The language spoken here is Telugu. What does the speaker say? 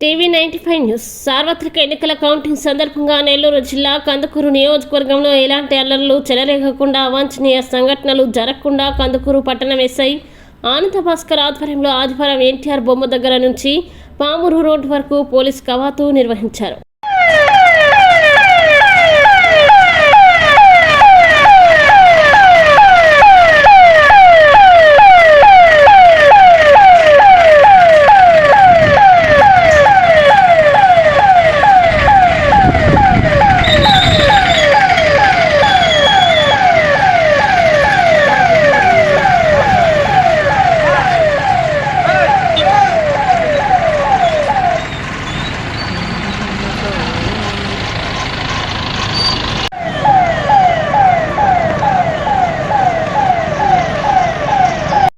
TV ninety five news. సార్వత్రిక ఎన్నికల కౌంటింగ్ సందర్భంగా నెల్లూరు జిల్లా కందుకూరు నియోజకవర్గంలో ఎలాంటి అల్లర్లు చెలరేగకుండా అవాంఛనీయ సంఘటనలు జరగకుండా కందుకూరు పట్టణం ఎస్ఐ ఆనంద భాస్కర్ ఆధ్వర్యంలో ఆదివారం ఎన్టీఆర్ బొమ్మ దగ్గర నుంచి పామూరు రోడ్డు వరకు పోలీస్ కవాతు నిర్వహించారు.